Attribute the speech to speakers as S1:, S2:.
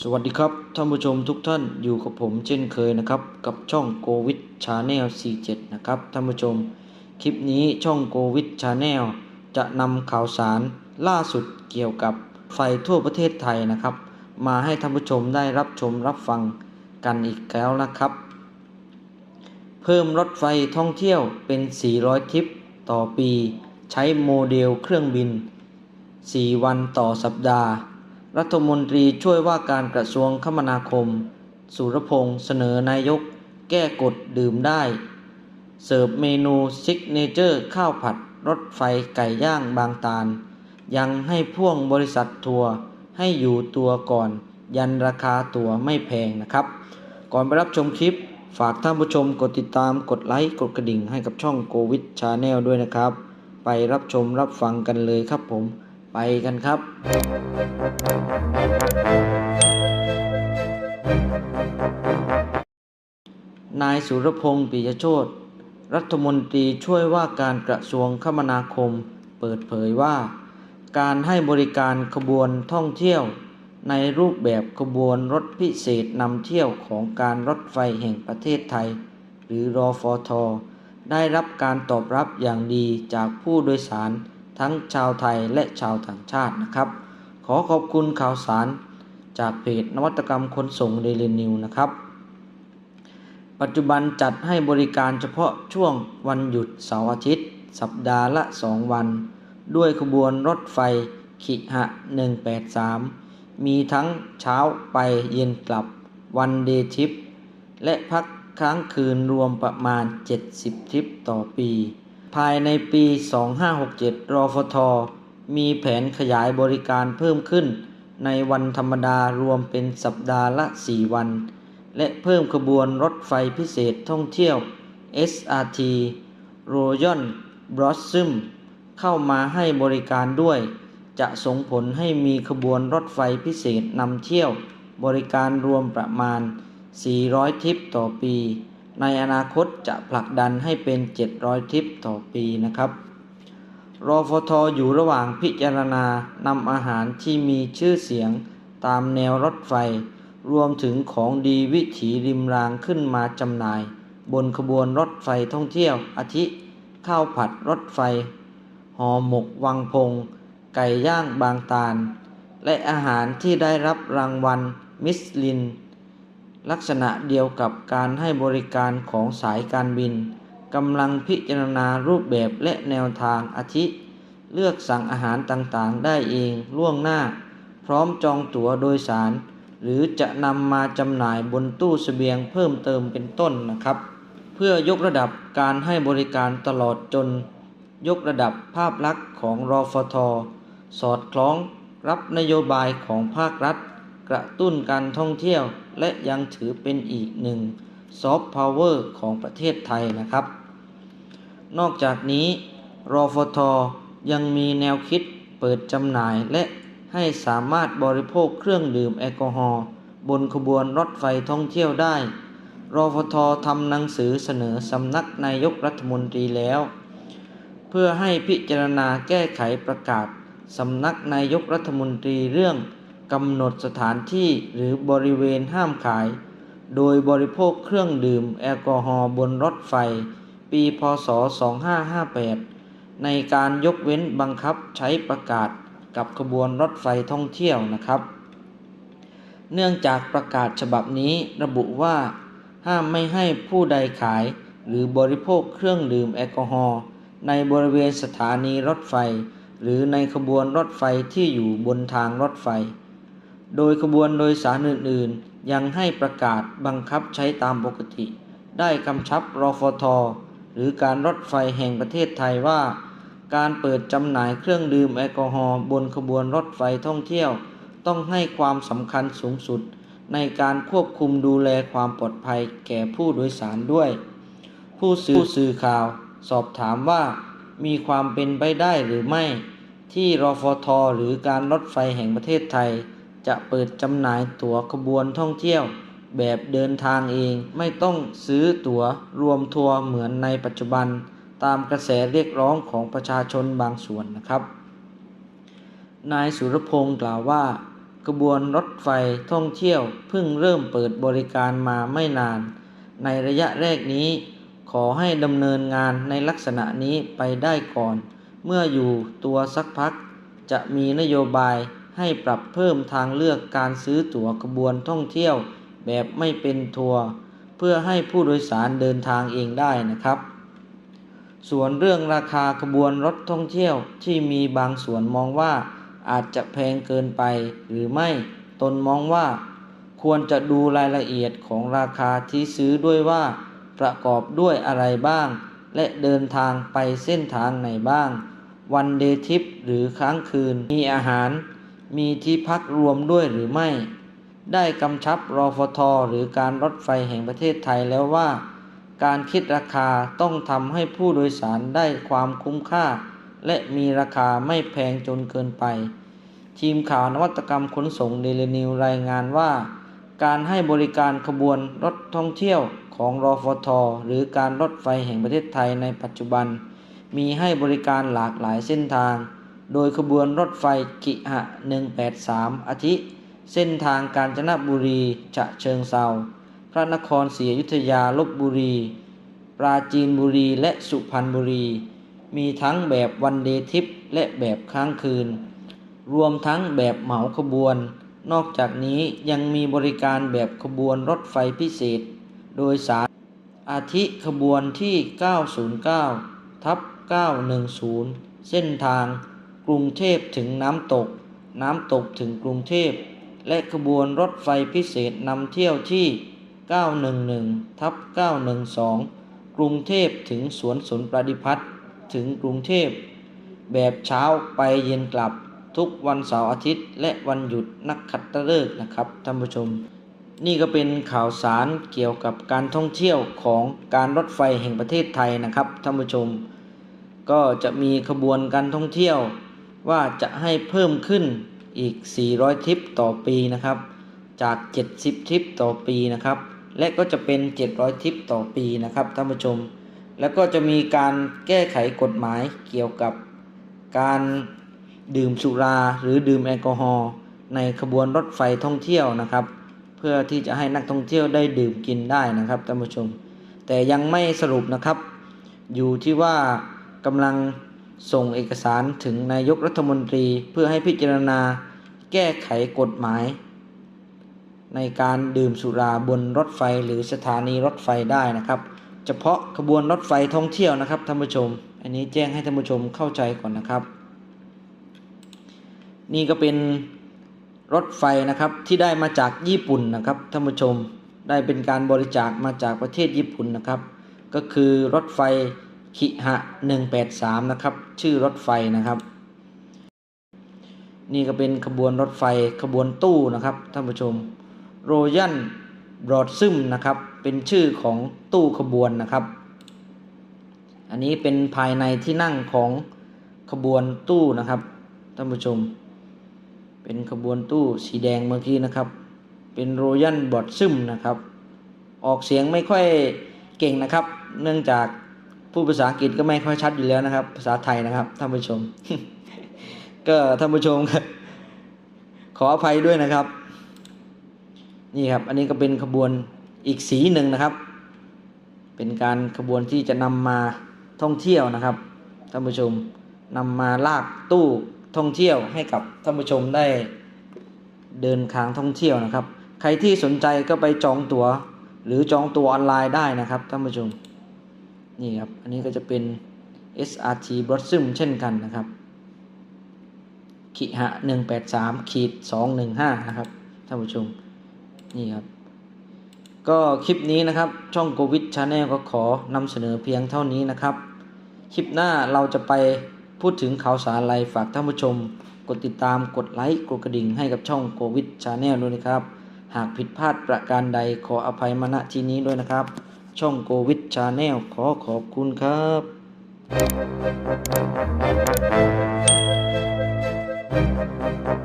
S1: สวัสดีครับท่านผู้ชมทุกท่านอยู่กับผมเช่นเคยนะครับ กับช่องโกวิดชาแนล47 นะครับท่านผู้ชม คลิปนี้ช่องโกวิดชาแนลจะนำข่าวสารล่าสุดเกี่ยวกับไฟทั่วประเทศไทยนะครับ มาให้ท่านผู้ชมได้รับชมรับฟังกันอีกแล้วนะครับ เพิ่มรถไฟท่องเที่ยวเป็น 400ทริปต่อปี ใช้โมเดลเครื่องบิน 4 วันต่อสัปดาห์ รัฐมนตรีช่วยว่าการกระทรวงคมนาคม สุรพงษ์เสนอนายก แก้กฎดื่มได้ เสิร์ฟเมนูซิกเนเจอร์ข้าวผัดรถไฟไก่ย่างบางตาล ยังให้พ่วงบริษัททัวร์ให้อยู่ตัวก่อน ยันราคาตั๋วไม่แพงนะครับ ก่อนไปรับชมคลิป ฝากท่านผู้ชมกดติดตามกดไลค์กดกระดิ่งให้กับช่องโกวิดชาแนลด้วยนะครับ ไปรับชมรับฟังกันเลยครับผม ไปกันครับ นายสุรพงษ์ปิยโชตรัฐมนตรีช่วยว่าการกระทรวงคมนาคม เปิดเผยว่า การให้บริการขบวนท่องเที่ยว ในรูปแบบขบวนรถพิเศษนำเที่ยวของการรถไฟแห่งประเทศไทย หรือรอฟอทอได้รับการตอบรับอย่างดีจากผู้โดยสาร ทั้งชาวไทยและชาวต่างชาตินะครับ ขอขอบคุณข่าวสารจากเพจนวัตกรรมขนส่งเดลินิวนะครับ ปัจจุบันจัดให้บริการเฉพาะช่วงวันหยุดเสาร์อาทิตย์ สัปดาห์ละ 2 วัน ด้วยขบวนรถไฟขิหะ 183 มีทั้งเช้าไปเย็นกลับวันเดย์ทริป และพักค้างคืนรวมประมาณ 70 ทริปต่อปี ภายในปี 2567รอฟท มีแผนขยายบริการเพิ่มขึ้น ในวันธรรมดารวมเป็นสัปดาห์ละ 4 วัน และเพิ่มขบวนรถไฟพิเศษท่องเที่ยว SRT Royal Blossom เข้ามาให้บริการด้วย จะส่งผลให้มีขบวนรถไฟพิเศษนำเที่ยว บริการรวมประมาณ 400 ทริปต่อปี ในอนาคตจะผลักดันให้เป็น 700 ทริปต่อปีนะครับรอฟทอยู่ระหว่างพิจารณานำอาหารที่มีชื่อเสียงตามแนวรถไฟ รวมถึงของดีวิถีริมรางขึ้นมาจำหน่าย บนขบวนรถไฟท่องเที่ยว อาทิ ข้าวผัดรถไฟห่อหมกวังพง ไก่ย่างบางตาล และอาหารที่ได้รับรางวัลมิสลิน ลักษณะเดียวกับการให้บริการของสายการบินกำลังพิจารณารูปแบบและแนวทางอาทิ เลือกสั่งอาหารต่างๆ ได้เองล่วงหน้า พร้อมจองตั๋วโดยสาร หรือจะนำมาจำหน่ายบนตู้เสบียงเพิ่มเติมเป็นต้นนะครับ เพื่อยกระดับการให้บริการตลอดจน ยกระดับภาพลักษณ์ของรอฟท สอดคล้องรับนโยบายของภาครัฐ ระตุ้นการท่องเที่ยว และยังถือเป็นอีกหนึ่งซอฟต์พาวเวอร์ของประเทศไทยนะครับ นอกจากนี้รอฟทยังมีแนวคิดเปิดจำหน่ายและให้สามารถบริโภคเครื่องดื่มแอลกอฮอล์บนขบวนรถไฟท่องเที่ยวได้รอฟททำหนังสือเสนอสำนักนายกรัฐมนตรีแล้ว เพื่อให้พิจารณาแก้ไขประกาศสำนักนายกรัฐมนตรีเรื่อง กำหนดสถานที่หรือบริเวณห้ามขาย โดยบริโภคเครื่องดื่มแอลกอฮอล์บนรถไฟ ปีพศ 2558 ในการยกเว้นบังคับใช้ประกาศกับขบวนรถไฟท่องเที่ยวนะครับ เนื่องจากประกาศฉบับนี้ระบุว่า ห้ามไม่ให้ผู้ใดขาย หรือบริโภคเครื่องดื่มแอลกอฮอล์ในบริเวณสถานีรถไฟ หรือในขบวนรถไฟที่อยู่บนทางรถไฟ โดยขบวนโดยสารอื่นๆ ยังให้ประกาศบังคับใช้ตามปกติ ได้กำชับรอฟท หรือการรถไฟแห่งประเทศไทยว่า การเปิดจำหน่ายเครื่องดื่มแอลกอฮอล์บนขบวนรถไฟท่องเที่ยว ต้องให้ความสำคัญสูงสุด ในการควบคุมดูแลความปลอดภัยแก่ผู้โดยสารด้วย ผู้สื่อสื่อข่าว สอบถามว่า มีความเป็นไปได้หรือไม่ ที่รอฟท หรือการรถไฟแห่งประเทศไทย จะเปิดจำหน่ายตั๋วขบวนท่องเที่ยว แบบเดินทางเองไม่ต้องซื้อตั๋วรวมทัวร์เหมือนในปัจจุบัน ตามกระแสเรียกร้องของประชาชนบางส่วนนะครับ นายสุรพงศ์กล่าวว่าขบวนรถไฟท่องเที่ยวเพิ่งเริ่มเปิดบริการมาไม่นาน ในระยะแรกนี้ ขอให้ดำเนินงานในลักษณะนี้ไปได้ก่อน เมื่ออยู่ตัวสักพักจะมีนโยบาย ให้ปรับเพิ่มทางเลือกการซื้อตั๋วขบวนท่องเที่ยวแบบไม่เป็นทัวร์เพื่อให้ผู้โดยสารเดินทางเองได้นะครับ ส่วนเรื่องราคาขบวนรถท่องเที่ยวที่มีบางส่วนมองว่าอาจจะแพงเกินไปหรือไม่ตนมองว่า ควรจะดูรายละเอียดของราคาที่ซื้อด้วยว่า ประกอบด้วยอะไรบ้าง และเดินทางไปเส้นทางไหนบ้าง วันเดทิปหรือค้างคืนมีอาหาร มีที่พักรวมด้วยหรือไม่ ได้กำชับรอฟทหรือการรถไฟแห่งประเทศไทยแล้วว่า การคิดราคาต้องทำให้ผู้โดยสารได้ความคุ้มค่า และมีราคาไม่แพงจนเกินไป ทีมข่าวนวัตกรรมขนส่งเดลินิวรายงานว่า การให้บริการขบวนรถท่องเที่ยวของรอฟทหรือการรถไฟแห่งประเทศไทยในปัจจุบัน มีให้บริการหลากหลายเส้นทาง โดยขบวนรถไฟกิหะ 183 อาทิ เส้นทางกาญจนบุรี ฉะเชิงเซา พระนครศรีอยุธยาลบบุรี ปราจีนบุรีและสุพรรณบุรี มีทั้งแบบวันเดทิปและแบบค้างคืน รวมทั้งแบบเหมาขบวน นอกจากนี้ยังมีบริการแบบขบวนรถไฟพิเศษ โดยสารอาทิขบวนที่ 909 ทับ 910 เส้นทาง กรุงเทพถึงน้ำตก น้ำตกถึงกรุงเทพ และขบวนรถไฟพิเศษนำเที่ยวที่ 911ทับ912 กรุงเทพถึงสวนสนประดิพัฒน์ถึงกรุงเทพ แบบเช้าไปเย็นกลับทุกวันเสาร์อาทิตย์และวันหยุดนักขัตฤกษ์นะครับท่านผู้ชม นี่ก็เป็นข่าวสารเกี่ยวกับการท่องเที่ยวของการรถไฟแห่งประเทศไทยนะครับท่านผู้ชม ก็จะมีขบวนการท่องเที่ยว ว่าจะให้เพิ่มขึ้นอีก 400 ทริปต่อปีนะครับ จาก 70 ทริปต่อปีนะครับ และก็จะเป็น 700 ทริปต่อปีนะครับท่านผู้ชม แล้วก็จะมีการแก้ไขกฎหมายเกี่ยวกับการดื่มสุราหรือดื่มแอลกอฮอล์ในขบวนรถไฟท่องเที่ยวนะครับ เพื่อที่จะให้นักท่องเที่ยวได้ดื่มกินได้นะครับท่านผู้ชม แต่ยังไม่สรุปนะครับ อยู่ที่ว่ากำลัง ส่งเอกสารถึงนายกรัฐมนตรีเพื่อให้พิจารณาแก้ไขกฎหมาย ในการดื่มสุราบนรถไฟหรือสถานีรถไฟได้นะครับ เฉพาะขบวนรถไฟท่องเที่ยวนะครับท่านผู้ชม อันนี้แจ้งให้ท่านผู้ชมเข้าใจก่อนนะครับ นี่ก็เป็นรถไฟนะครับที่ได้มาจากญี่ปุ่นนะครับท่านผู้ชมได้เป็นการบริจาคมาจากประเทศญี่ปุ่นนะครับ ก็คือรถไฟ คิหะ183นะครับ ชื่อรถไฟนะครับ นี่ก็เป็นขบวนรถไฟขบวนตู้นะครับท่านผู้ชมโรยันบรอดซึมนะครับ เป็นชื่อของตู้ขบวนนะครับ อันนี้เป็นภายในที่นั่งของขบวนตู้นะครับท่านผู้ชม เป็นขบวนตู้สีแดงเมื่อกี้นะครับ เป็นโรยันบอดซึมนะครับ ออกเสียงไม่ค่อยเก่งนะครับ เนื่องจาก ผู้ภาษาอังกฤษก็ไม่ค่อยชัดอยู่แล้วนะครับ ภาษาไทยนะครับท่านผู้ชม ก็ท่านผู้ชมขออภัยด้วยนะครับ นี่ครับ อันนี้ก็เป็นขบวนอีกสีหนึ่งนะครับ เป็นการขบวนที่จะนำมาท่องเที่ยวนะครับท่านผู้ชมนำมาลากตู้ท่องเที่ยวให้กับท่านผู้ชมได้เดินทางท่องเที่ยวนะครับ ใครที่สนใจก็ไปจองตัว๋ว หรือจองตัวออนไลน์ได้นะครับท่านผู้ชม นี่ครับ อันนี้ก็จะเป็น SRT Blossom เช่นกันนะครับ ขีหะ183 ขีด 215 นะครับ ท่านผู้ชม นี่ครับ ก็คลิปนี้นะครับ ช่องโ o วิดชาแนลก็ขอนำเสนอเพียงเท่านี้นะครับ คลิปหน้าเราจะไปพูดถึงข่าวสารอะไรฝากท่านผู้ชม กดติดตาม กดไลค์ กดกระดิ่งให้กับช่องโ o วิดชาแนลด้วยนะครับ หากผิดพลาดประการใดขออภัยมาณที่นี้ด้วยนะครับ ช่องโควิดชาแนลขอขอบคุณครับ
S2: Thank